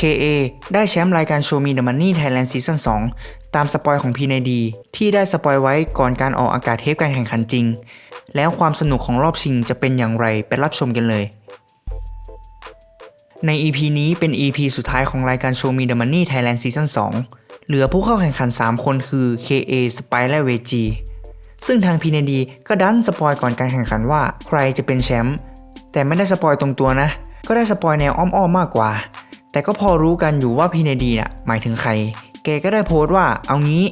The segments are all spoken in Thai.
KA ได้แชมป์รายการ Show Me the Money Thailand Season 2 ตามสปอยของพีในดี ที่ได้สปอยไว้ก่อนการออกอากาศเทปการแข่งขันจริง แล้วความสนุกของรอบชิงจะเป็นอย่างไรไปรับชมกันเลย ใน EP นี้เป็น EP สุดท้ายของรายการ Show Me the Money Thailand Season 2 เหลือผู้เข้าแข่งขัน 3 คนคือ KA, Spy และ VG ซึ่งทางพีเนดีก็ดันสปอยก่อนการแข่งขันว่าใครจะเป็นแชมป์แต่ไม่ได้สปอยตรงตัวนะ ก็ได้สปอยแนวอ้อมๆมากกว่า แต่ก็พอรู้กันอยู่ว่าพีเนดีน่ะหมายถึงใคร แกก็ได้โพสต์ว่าเอางี้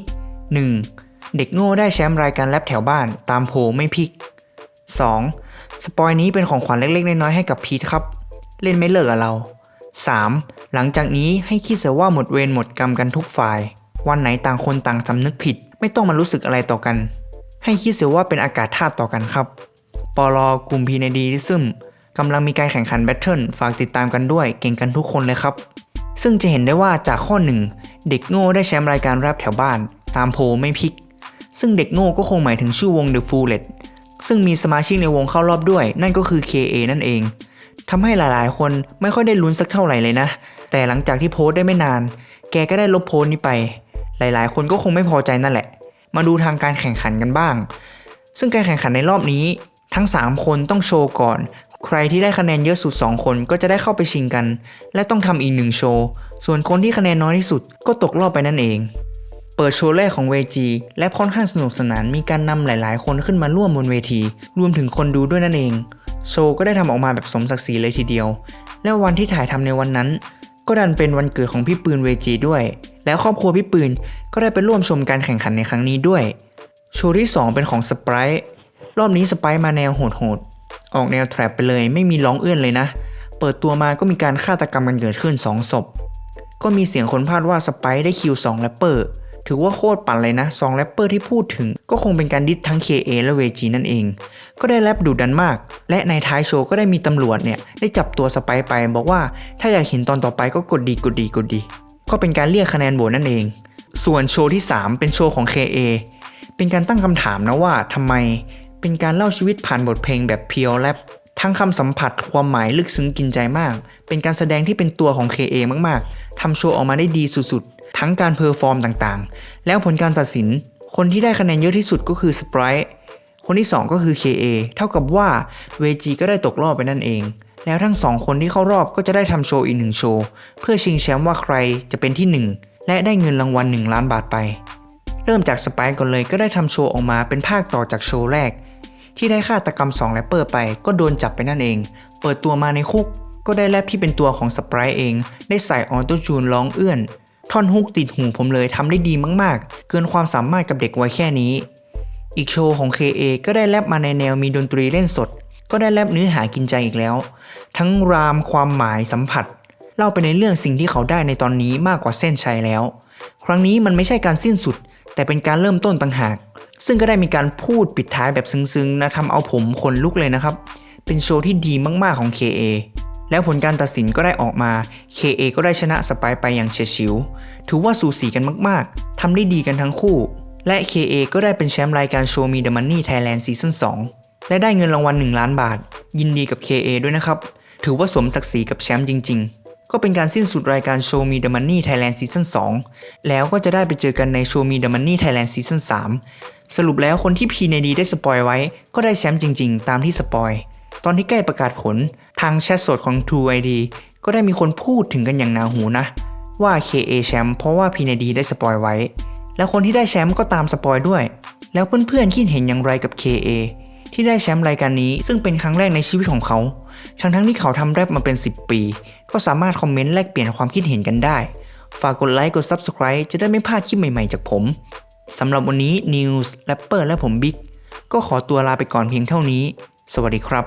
1. เด็กโง่ได้แชมป์รายการแรปแถวบ้าน ตามโพไม่พลิก 2. สปอยนี้เป็นของขวัญเล็กๆ น้อยๆให้กับพีทครับ เล่นไม่เลิกกับเรา 3. หลังจากนี้ให้คิดเสียว่าหมดเวรหมดกรรมกันทุกฝ่าย วันไหนต่างคนต่างสำนึกผิด ไม่ต้องมารู้สึกอะไรต่อกัน ให้คิดเสียว่าเป็นอากาศธาตุต่อกันครับ ปลอกลุ่มพีในดีซึม กำลังมีการแข่งขันแบทเทิลฝากติดตามกันด้วยเก่งกันทุกคนเลยครับ ซึ่งจะเห็นได้ว่าจากข้อหนึ่งเด็กโง่ได้แชมป์รายการแรปแถวบ้าน ตามโพลไม่พลิก ซึ่งเด็กโง่ก็คงหมายถึงชื่อวง The f o o l e t ซึ่งมีสมาชิกในวงเข้ารอบด้วย นั่นก็คือ KA นั่นเองทำให้หลายๆ คนไม่ค่อยได้ลุ้นสักเท่าไหร่เลยนะ แต่หลังจากที่โพสต์ได้ไม่นาน แกก็ได้ลบโพสต์นี้ไป หลายๆ คนก็คงไม่พอใจนั่นแหละ มาดูทางการแข่งขันกันบ้าง ซึ่งการแข่งขันในรอบนี้ทั้ง 3 คนต้องโชว์ก่อน ใครที่ได้คะแนนเยอะสุด 2 คนก็จะได้เข้าไปชิงกัน และต้องทำอีกหนึ่งโชว์ ส่วนคนที่คะแนนน้อยที่สุดก็ตกรอบไปนั่นเอง เปิดโชว์แรกของเวจีและค่อนข้างสนุกสนานมีการนำหลาย ๆ คนขึ้นมาร่วมบนเวที รวมถึงคนดูด้วยนั่นเอง โชว์ก็ได้ทำออกมาแบบสมศักดิ์ศรีเลยทีเดียว และวันที่ถ่ายทำในวันนั้น ก็ดันเป็นวันเกิดของพี่ปืนเวจีด้วย แล้วครอบครัวพี่ปืนก็ได้ไปร่วมชมการแข่งขันในครั้งนี้ด้วย โชว์ที่ 2 เป็นของสไปร์รอบนี้สไปร์มาแนวโหดๆ ออกแนวแทร็บไปเลยไม่มีร้องเอื้อนเลยนะ เปิดตัวมาก็มีการฆาตกรรมกันเกิดขึ้น 2 ศพ ก็มีเสียงคนพาดว่าสไปร์ได้คิว2แรปเปอร์ ถือว่าโคตรปั่นเลยนะ2แรปเปอร์ที่พูดถึงก็คงเป็นการดิสทั้ง KA และ VG นั่นเอง ก็ได้แรปดุดันมาก และในท้ายโชว์ก็ได้มีตำรวจเนี่ยได้จับตัวสไปร์ไปบอกว่าถ้าอยากเห็นตอนต่อไปก็กดดีกดดีกดดี ก็เป็นการเรียกคะแนนโหวตนั่นเอง ส่วนโชว์ที่ 3 เป็นโชว์ของ KA เป็นการตั้งคำถามนะว่าทำไม เป็นการเล่าชีวิตผ่านบทเพลงแบบเพียวแรปทั้งคำสัมผัสความหมายลึกซึ้งกินใจมาก เป็นการแสดงที่เป็นตัวของ KA มากๆ ทำโชว์ออกมาได้ดีสุดๆ ทั้งการเพอร์ฟอร์มต่างๆ แล้วผลการตัดสิน คนที่ได้คะแนนเยอะที่สุดก็คือ Sprite คนที่ 2 ก็คือ KA เท่ากับว่า VG ก็ได้ตกรอบไปนั่นเอง แล้วทั้งสองคนที่เข้ารอบก็จะได้ทำโชว์อีกหนึ่งโชว์ เพื่อชิงแชมป์ว่าใครจะเป็นที่ 1 และได้เงินรางวัล 1 ล้านบาทไป เริ่มจากสไปก่อนเลยก็ได้ทำโชว์ออกมาเป็นภาคต่อจากโชว์แรก ที่ได้ฆาตกรรม2แรปเปอร์ไปก็โดนจับไปนั่นเอง เปิดตัวมาในคุกก็ได้แรปที่เป็นตัวของสปร์เอง ได้ใส่ออโต้จูนร้องเอื้อน ท่อนฮุกติดหูผมเลยทำได้ดีมากๆ เกินความสามารถกับเด็กวัยแค่นี้ อีกโชว์ของ KA ก็ได้แรปมาในแนวมีดนตรีเล่นสด ก็ได้แรปเนื้อหากินใจอีกแล้ว ทั้งรามความหมายสัมผัส เล่าไปในเรื่องสิ่งที่เขาได้ในตอนนี้มากกว่าเส้นชัยแล้ว ครั้งนี้มันไม่ใช่การสิ้นสุด แต่เป็นการเริ่มต้นต่างหาก ซึ่งก็ได้มีการพูดปิดท้ายแบบซึ้งๆนะทำเอาผมขนลุกเลยนะครับ เป็นโชว์ที่ดีมากๆของ KA แล้วผลการตัดสินก็ได้ออกมา KA ก็ได้ชนะสไปร์ไปอย่างเฉียดฉิว ถือว่าสูสีกันมากๆ ทำได้ดีกันทั้งคู่ และ KA ก็ได้เป็นแชมป์รายการ Show Me the Money Thailand Season 2และได้เงินรางวัล 1 ล้านบาท ยินดีกับ KA ด้วยนะครับ ถือว่าสมศักดิ์ศรีกับแชมป์จริง ๆ ก็เป็นการสิ้นสุดรายการ Show Me the Money Thailand Season 2 แล้วก็จะได้ไปเจอกันใน Show Me the Money Thailand Season 3 สรุปแล้วคนที่พีในดีได้สปอยไว้ ก็ได้แชมป์จริงๆ ตามที่สปอยตอนที่ใกล้ประกาศผลทางแชทสดของ True ID ก็ได้มีคนพูดถึงกันอย่างหนาหูนะ ว่า KA แชมป์เพราะว่าพีในดีได้สปอยไว้ แล้วคนที่ได้แชมป์ก็ตามสปอยด้วย แล้วเพื่อนๆคิดเห็นอย่างไรกับ KA ที่ได้แชมป์รายการนี้ซึ่งเป็นครั้งแรกในชีวิตของเขา ทั้งทั้งๆที่เขาทำแรปมาเป็น 10 ปี ก็สามารถคอมเมนต์แลกเปลี่ยนความคิดเห็นกันได้ ฝากกดไลค์กด Subscribe จะได้ไม่พลาดคลิปใหม่ๆจากผมสำหรับวันนี้ News แรปเปอร์และผมบิ๊กก็ขอตัวลาไปก่อนเพียงเท่านี้ สวัสดีครับ